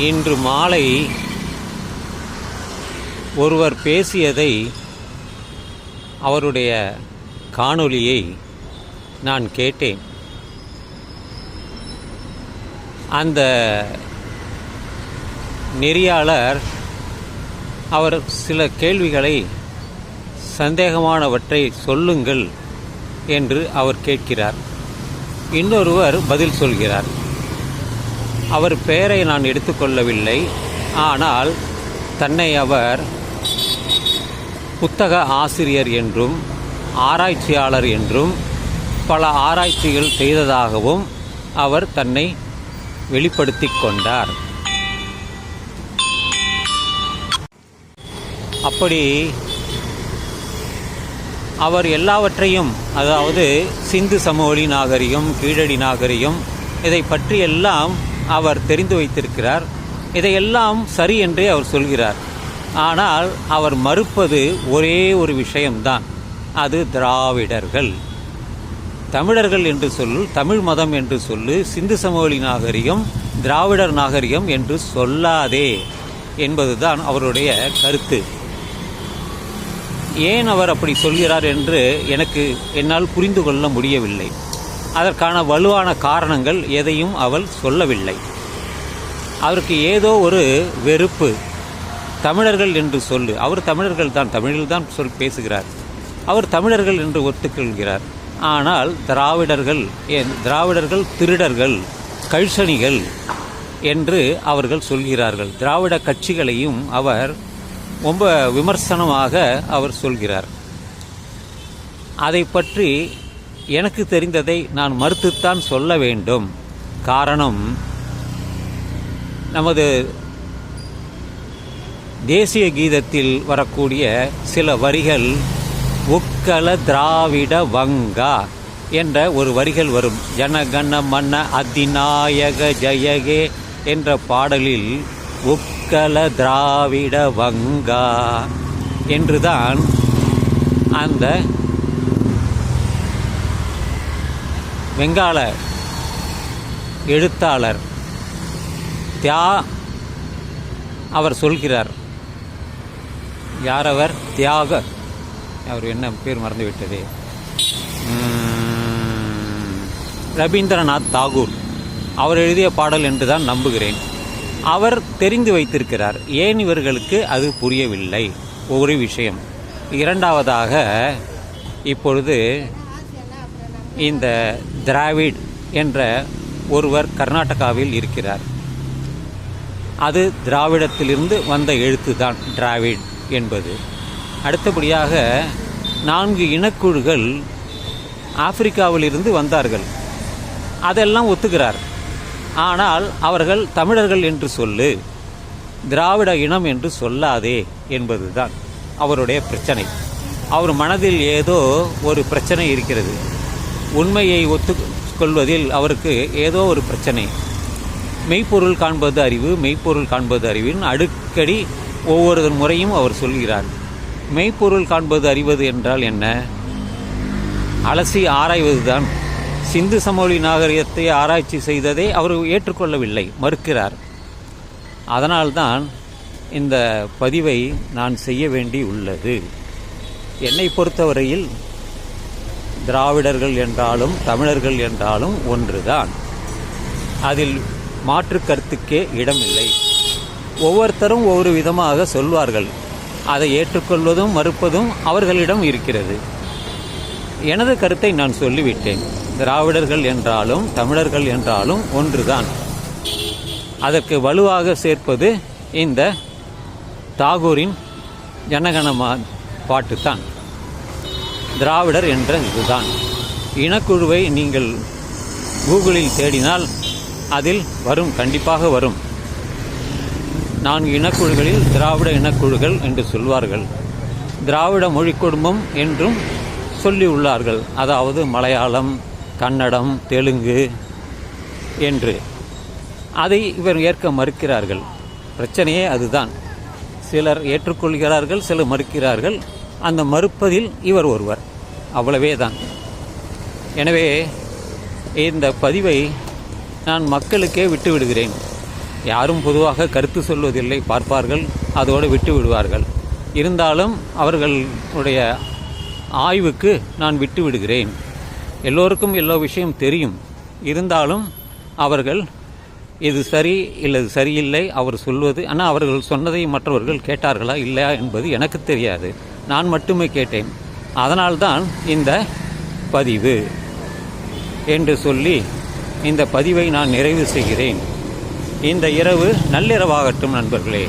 இன்று மாலை ஒருவர் பேசியதை அவருடைய காணொளியை நான் கேட்டேன். அந்த நெறியாளர் அவர் சில கேள்விகளை சந்தேகமானவற்றை சொல்லுங்கள் என்று அவர் கேட்கிறார். இன்னொருவர் பதில் சொல்கிறார். அவர் பெயரை நான் எடுத்துக்கொள்ளவில்லை. ஆனால் தன்னை அவர் புத்தக ஆசிரியர் என்றும் ஆராய்ச்சியாளர் என்றும் பல ஆராய்ச்சிகள் செய்ததாகவும் அவர் தன்னை வெளிப்படுத்திக் கொண்டார். அப்படி அவர் எல்லாவற்றையும் அதாவது சிந்து சமவெளி நாகரிகம் கீழடி நாகரிகம் இதை பற்றியெல்லாம் அவர் தெரிந்து வைத்திருக்கிறார். இதையெல்லாம் சரி என்றே அவர் சொல்கிறார். ஆனால் அவர் மறுப்பது ஒரே ஒரு விஷயம்தான். அது திராவிடர்கள். தமிழர்கள் என்று சொல்லு தமிழ் மதம் என்று சொல்லு சிந்து சமவெளி நாகரிகம் திராவிடர் நாகரிகம் என்று சொல்லாதே என்பதுதான் அவருடைய கருத்து. ஏன் அவர் அப்படி சொல்கிறார் என்று எனக்கு என்னால் புரிந்து கொள்ள முடியவில்லை. அதற்கான வலுவான காரணங்கள் எதையும் அவள் சொல்லவில்லை. அவருக்கு ஏதோ ஒரு வெறுப்பு. தமிழர்கள் என்று சொல்லு. அவர் தமிழர்கள் தான். தமிழில் தான் சொல் பேசுகிறார். அவர் தமிழர்கள் என்று ஒத்துக்கொள்கிறார். ஆனால் திராவிடர்கள் என் திராவிடர்கள் திருடர்கள் கழிசணிகள் என்று அவர்கள் சொல்கிறார்கள். திராவிட கட்சிகளையும் அவர் ரொம்ப விமர்சனமாக அவர் சொல்கிறார். அதை பற்றி எனக்கு தெரிந்ததை நான் மறுத்துத்தான் சொல்ல வேண்டும். காரணம் நமது தேசிய கீதத்தில் வரக்கூடிய சில வரிகள் உக்கல திராவிட வங்கா என்ற ஒரு வரிகள் வரும். ஜனகண மன்ன அதிநாயக ஜெயகே என்ற பாடலில் உக்கல திராவிட வங்கா என்றுதான் அந்த வெங்காள எழுத்தாளர் தியா அவர் சொல்கிறார். யாரவர்? தியாக அவர் என்ன பேர் மறந்துவிட்டது? ரவீந்திரநாத் தாகூர். அவர் எழுதிய பாடல் என்று தான் நம்புகிறேன். அவர் தெரிந்து வைத்திருக்கிறார். ஏன் இவர்களுக்கு அது புரியவில்லை? ஒரு விஷயம். இரண்டாவதாக இப்பொழுது இந்த திராவிட் என்ற ஒருவர் கர்நாடகாவில் இருக்கிறார். அது திராவிடத்திலிருந்து வந்த எழுத்து தான் டிராவிட் என்பது. அடுத்தபடியாக நான்கு இனக்குழுகள் ஆப்பிரிக்காவிலிருந்து வந்தார்கள். அதெல்லாம் ஒத்துக்கிறார். ஆனால் அவர்கள் தமிழர்கள் என்று சொல்லு திராவிட இனம் என்று சொல்லாதே என்பதுதான் அவருடைய பிரச்சனை. அவர் மனதில் ஏதோ ஒரு பிரச்சனை இருக்கிறது. உண்மையை ஒத்துக்கொள்வதில் அவருக்கு ஏதோ ஒரு பிரச்சனை. மெய்ப்பொருள் காண்பது அறிவு மெய்ப்பொருள் காண்பது அறிவின் அடிக்கடி ஒவ்வொரு முறையும் அவர் சொல்கிறார். மெய்ப்பொருள் காண்பது அறிவது என்றால் என்ன? அலசி ஆராய்வதுதான் சிந்து சமவெளி நாகரிகத்தை ஆராய்ச்சி செய்ததை அவர் ஏற்றுக்கொள்ளவில்லை மறுக்கிறார். அதனால்தான் இந்த பதிவை நான் செய்ய வேண்டி உள்ளது என்னை பொறுத்தவரையில் திராவிடர்கள் என்றாலும் தமிழர்கள் என்றாலும் ஒன்றுதான். அதில் மாற்று கருத்துக்கே இடமில்லை. ஒவ்வொருத்தரும் ஒவ்வொரு விதமாக சொல்வார்கள். அதை ஏற்றுக்கொள்வதும் மறுப்பதும் அவர்களிடம் இருக்கிறது. எனது கருத்தை நான் சொல்லிவிட்டேன். திராவிடர்கள் என்றாலும் தமிழர்கள் என்றாலும் ஒன்றுதான். அதற்கு வலுவாக சேர்ப்பது இந்த தாகூரின் ஜனகணமா பாட்டுத்தான். திராவிடர் என்ற இதுதான். இனக்குழுவை நீங்கள் கூகுளில் தேடினால் அதில் வரும் கண்டிப்பாக வரும். நான்கு இனக்குழுகளில் திராவிட இனக்குழுகள் என்று சொல்வார்கள். திராவிட மொழி குடும்பம் என்றும் சொல்லி உள்ளார்கள். அதாவது மலையாளம் கன்னடம் தெலுங்கு என்று. அதை இவர் ஏற்க மறுக்கிறார்கள். பிரச்சனையே அதுதான். சிலர் ஏற்றுக்கொள்கிறார்கள் சிலர் மறுக்கிறார்கள். அந்த மறுப்பதில் இவர் ஒருவர். அவ்வளவே தான் எனவே இந்த பதிவை நான் மக்களுக்கே விட்டு விடுகிறேன் யாரும் பொதுவாக கருத்து சொல்வதில்லை பார்ப்பார்கள் அதோடு விட்டு விடுவார்கள் இருந்தாலும் அவர்களுடைய ஆய்வுக்கு நான் விட்டு விடுகிறேன் எல்லோருக்கும் எல்லா விஷயம் தெரியும். இருந்தாலும் அவர்கள் இது சரி இல்லை சரியில்லை அவர் சொல்வது ஆனால் அவர்கள் சொன்னதை மற்றவர்கள் கேட்டார்களா இல்லையா என்பது எனக்கு தெரியாது. நான் மட்டுமே கேட்டேன். அதனால்தான் இந்த பதிவு என்று சொல்லி இந்த பதிவை நான் நிறைவு செய்கிறேன். இந்த இரவு நள்ளிரவாகட்டும் நண்பர்களே.